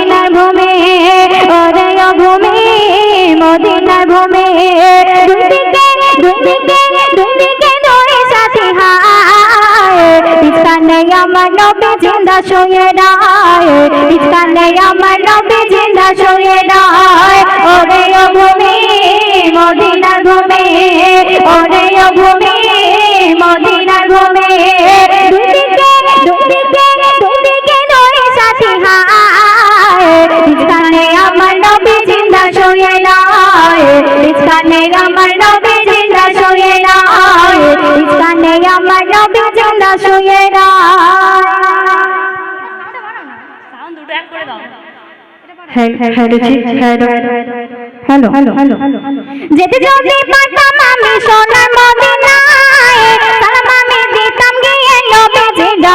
মদিনার ভূমি অদয় ভূমি মদিনার ভূমি দুই দিকে দুই দিকে সাথে হায়। ইস্তানে আমার নবী, জিন্দা শুয়ে রায়। ইস্তানে আমার নবী, জিন্দা শুয়ে রায়। ভূমি মদিনার ভূমি ভূমি মদিনার ভূমি আমার নবী জিন্দা শুয়ে রায় ইস্কানে আমার নবী জিন্দা শুয়ে হ্যালো হ্যালো হ্যালো যেতে যদি পারতাম আমি সোনার মদিনায় তার আমি দিতাম গিয়ে নবী জিন্দা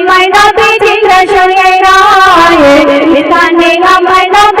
আমার নবীজি রসুলের রায় বিধানে আমার নবী